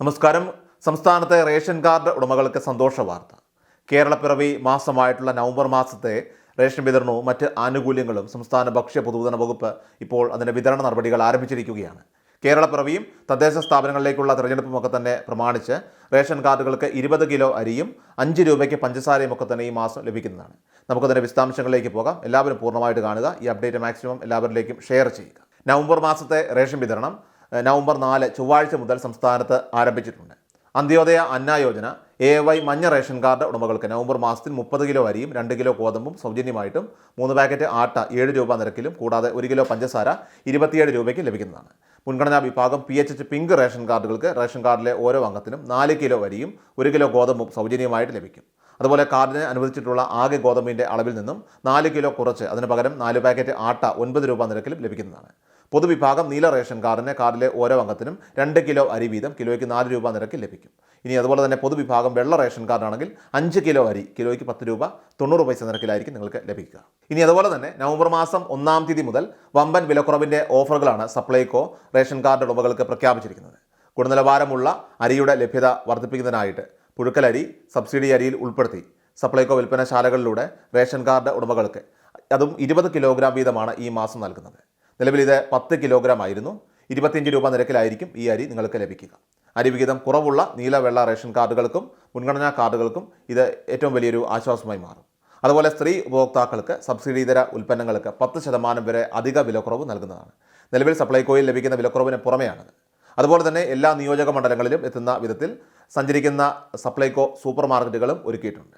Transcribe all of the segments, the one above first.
നമസ്കാരം. സംസ്ഥാനത്തെ ration card ഉടമകൾക്ക് സന്തോഷ വാർത്ത. കേരളപ്പിറവി മാസമായിട്ടുള്ള നവംബർ മാസത്തെ റേഷൻ വിതരണവും മറ്റ് ആനുകൂല്യങ്ങളും സംസ്ഥാന ഭക്ഷ്യ പൊതുവിതരണ വകുപ്പ് ഇപ്പോൾ അതിന്റെ വിതരണ നടപടികൾ ആരംഭിച്ചിരിക്കുകയാണ്. കേരളപ്പിറവിയും തദ്ദേശ സ്ഥാപനങ്ങളിലേക്കുള്ള തിരഞ്ഞെടുപ്പുമൊക്കെ തന്നെ പ്രമാണിച്ച് റേഷൻ കാർഡുകൾക്ക് ഇരുപത് കിലോ അരിയും അഞ്ച് രൂപയ്ക്ക് പഞ്ചസാരയും ഒക്കെ തന്നെ ഈ മാസം ലഭിക്കുന്നതാണ്. നമുക്കതിന്റെ വിശദാംശങ്ങളിലേക്ക് പോകാം. എല്ലാവരും പൂർണമായിട്ട് കാണുക. ഈ അപ്ഡേറ്റ് മാക്സിമം എല്ലാവരിലേക്കും ഷെയർ ചെയ്യുക. നവംബർ മാസത്തെ റേഷൻ വിതരണം നവംബർ നാല് ചൊവ്വാഴ്ച മുതൽ സംസ്ഥാനത്ത് ആരംഭിച്ചിട്ടുണ്ട്. അന്ത്യോദയ അന്ന യോജന എ വൈ മഞ്ഞ റേഷൻ കാർഡ് ഉടമകൾക്ക് നവംബർ മാസത്തിൽ മുപ്പത് കിലോ അരിയും രണ്ട് കിലോ ഗോതമ്പും സൗജന്യമായിട്ടും മൂന്ന് പാക്കറ്റ് ആട്ട ഏഴ് രൂപ നിരക്കിലും കൂടാതെ ഒരു കിലോ പഞ്ചസാര ഇരുപത്തിയേഴ് രൂപയ്ക്ക് ലഭിക്കുന്നതാണ്. മുൻഗണനാ വിഭാഗം P H H pink ration കാർഡുകൾക്ക് ration കാർഡിലെ ഓരോ അംഗത്തിനും നാല് കിലോ അരിയും ഒരു കിലോ ഗോതമ്പും സൗജന്യമായിട്ട് ലഭിക്കും. അതുപോലെ കാർഡിന് അനുവദിച്ചിട്ടുള്ള ആകെ ഗോതമ്പിന്റെ അളവിൽ നിന്നും നാല് കിലോ കുറച്ച് അതിന് പകരം നാല് പാക്കറ്റ് ആട്ട ഒൻപത് രൂപ നിരക്കിലും ലഭിക്കുന്നതാണ്. പൊതുവിഭാഗം നീല റേഷൻ കാർഡിന് കാർഡിലെ ഓരോ അംഗത്തിനും രണ്ട് കിലോ അരി വീതം കിലോയ്ക്ക് നാല് രൂപ നിരക്കിൽ ലഭിക്കും. ഇനി അതുപോലെ തന്നെ പൊതുവിഭാഗം വെള്ള റേഷൻ കാർഡാണെങ്കിൽ അഞ്ച് കിലോ അരി കിലോയ്ക്ക് പത്ത് രൂപ തൊണ്ണൂറ് പൈസ നിരക്കിലായിരിക്കും നിങ്ങൾക്ക് ലഭിക്കുക. ഇനി അതുപോലെ തന്നെ നവംബർ മാസം ഒന്നാം തീയതി മുതൽ വമ്പൻ വിലക്കുറവിന്റെ ഓഫറുകളാണ് സപ്ലൈകോ റേഷൻ കാർഡ് ഉടമകൾക്ക് പ്രഖ്യാപിച്ചിരിക്കുന്നത്. ഗുണനിലവാരമുള്ള അരിയുടെ ലഭ്യത വർദ്ധിപ്പിക്കുന്നതിനായിട്ട് പുഴുക്കലരി സബ്സിഡി അരിയിൽ ഉൾപ്പെടുത്തി സപ്ലൈകോ വിൽപ്പനശാലകളിലൂടെ റേഷൻ കാർഡ് ഉടമകൾക്ക് അതും ഇരുപത് കിലോഗ്രാം വീതമാണ് ഈ മാസം നൽകുന്നത്. നിലവിൽ ഇത് പത്ത് കിലോഗ്രാം ആയിരുന്നു ഇരുപത്തിയഞ്ച് രൂപ നിരക്കിലായിരിക്കും ഈ അരി നിങ്ങൾക്ക് ലഭിക്കുക. അരി വിഹിതം കുറവുള്ള നീല വെള്ള റേഷൻ കാർഡുകൾക്കും മുൻഗണനാ കാർഡുകൾക്കും ഇത് ഏറ്റവും വലിയൊരു ആശ്വാസമായി മാറും. അതുപോലെ സ്ത്രീ ഉപഭോക്താക്കൾക്ക് സബ്സിഡി ഇതര ഉൽപ്പന്നങ്ങൾക്ക് പത്ത് ശതമാനം വരെ അധിക വിലക്കുറവ് നൽകുന്നതാണ്. നിലവിൽ സപ്ലൈകോയിൽ ലഭിക്കുന്ന വിലക്കുറവിന് പുറമെയാണത് അതുപോലെ തന്നെ എല്ലാ നിയോജക മണ്ഡലങ്ങളിലും എത്തുന്ന വിധത്തിൽ സഞ്ചരിക്കുന്ന സപ്ലൈകോ സൂപ്പർ മാർക്കറ്റുകളും ഒരുക്കിയിട്ടുണ്ട്.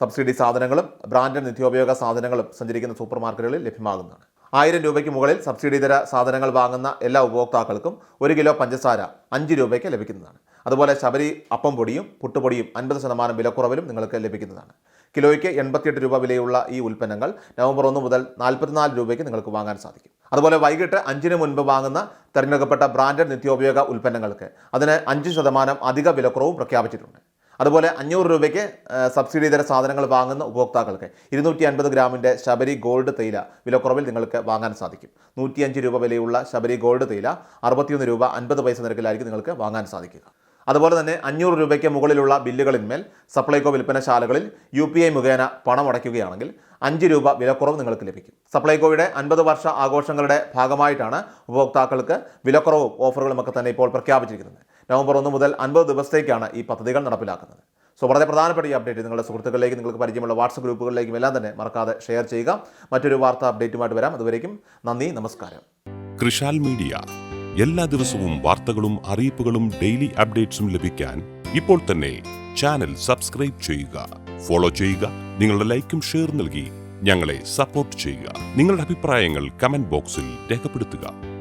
സബ്സിഡി സാധനങ്ങളും ബ്രാൻഡഡ് നിത്യോപയോഗ സാധനങ്ങളും സഞ്ചരിക്കുന്ന സൂപ്പർ മാർക്കറ്റുകളിൽ ലഭ്യമാകുന്നതാണ്. ആയിരം രൂപയ്ക്ക് മുകളിൽ സബ്സിഡി ഇതര സാധനങ്ങൾ വാങ്ങുന്ന എല്ലാ ഉപഭോക്താക്കൾക്കും ഒരു കിലോ പഞ്ചസാര അഞ്ച് രൂപയ്ക്ക് ലഭിക്കുന്നതാണ്. അതുപോലെ ശബരി അപ്പം പൊടിയും പുട്ടുപൊടിയും അൻപത് ശതമാനം വിലക്കുറവിലും നിങ്ങൾക്ക് ലഭിക്കുന്നതാണ്. കിലോയ്ക്ക് എൺപത്തിയെട്ട് രൂപ വിലയുള്ള ഈ ഉൽപ്പന്നങ്ങൾ നവംബർ ഒന്ന് മുതൽ നാൽപ്പത്തിനാല് രൂപയ്ക്ക് നിങ്ങൾക്ക് വാങ്ങാൻ സാധിക്കും. അതുപോലെ വൈകിട്ട് അഞ്ചിന് മുൻപ് വാങ്ങുന്ന തിരഞ്ഞെടുക്കപ്പെട്ട ബ്രാൻഡഡ് നിത്യോപയോഗ ഉൽപ്പന്നങ്ങൾക്ക് അതിന് അഞ്ച് ശതമാനം അധിക വിലക്കുറവും പ്രഖ്യാപിച്ചിട്ടുണ്ട്. അതുപോലെ അഞ്ഞൂറ് രൂപയ്ക്ക് സബ്സിഡി ഇതര സാധനങ്ങൾ വാങ്ങുന്ന ഉപഭോക്താക്കൾക്ക് ഇരുന്നൂറ്റി അൻപത് ഗ്രാമിന്റെ ശബരി ഗോൾഡ് തേയില വിലക്കുറവിൽ നിങ്ങൾക്ക് വാങ്ങാൻ സാധിക്കും. നൂറ്റിയഞ്ച് രൂപ വിലയുള്ള ശബരി ഗോൾഡ് തേയില അറുപത്തിയൊന്ന് രൂപ അൻപത് പൈസ നിരക്കിലായിരിക്കും നിങ്ങൾക്ക് വാങ്ങാൻ സാധിക്കുക. അതുപോലെ തന്നെ അഞ്ഞൂറ് രൂപയ്ക്ക് മുകളിലുള്ള ബില്ലുകളിന്മേൽ സപ്ലൈകോ വിൽപ്പനശാലകളിൽ യു പി ഐ മുഖേന പണം അടയ്ക്കുകയാണെങ്കിൽ അഞ്ച് രൂപ വിലക്കുറവ് നിങ്ങൾക്ക് ലഭിക്കും. സപ്ലൈകോയുടെ അൻപത് വർഷ ആഘോഷങ്ങളുടെ ഭാഗമായിട്ടാണ് ഉപഭോക്താക്കൾക്ക് വിലക്കുറവും ഓഫറുകളും ഒക്കെ തന്നെ ഇപ്പോൾ പ്രഖ്യാപിച്ചിരിക്കുന്നത്. നവംബർ ഒന്ന് മുതൽ അൻപത് ദിവസത്തേക്കാണ് ഈ പദ്ധതികൾ നടപ്പിലാക്കുന്നത്. സോ വളരെ പ്രധാനപ്പെട്ട ഈ അപ്ഡേറ്റ് നിങ്ങളുടെ സുഹൃത്തുക്കളിലേക്ക് നിങ്ങൾക്ക് പരിചയമുള്ള വാട്സപ്പ് ഗ്രൂപ്പുകളിലേക്കും എല്ലാം തന്നെ മറക്കാതെ ഷെയർ ചെയ്യുക. മറ്റൊരു വാർത്താ അപ്ഡേറ്റുമായിട്ട് വരാം. അതുവരേക്കും നന്ദി നമസ്കാരം. കൃഷാൽ മീഡിയ. എല്ലാ ദിവസവും വാർത്തകളും അറിയിപ്പുകളും ഡെയിലി അപ്ഡേറ്റ്സും ലഭിക്കാൻ ഇപ്പോൾ തന്നെ ചാനൽ സബ്സ്ക്രൈബ് ചെയ്യുക. ഫോളോ ചെയ്യുക. നിങ്ങളുടെ ലൈക്കും ഷെയർ നൽകി ഞങ്ങളെ സപ്പോർട്ട് ചെയ്യുക. നിങ്ങളുടെ അഭിപ്രായങ്ങൾ കമന്റ് ബോക്സിൽ രേഖപ്പെടുത്തുക.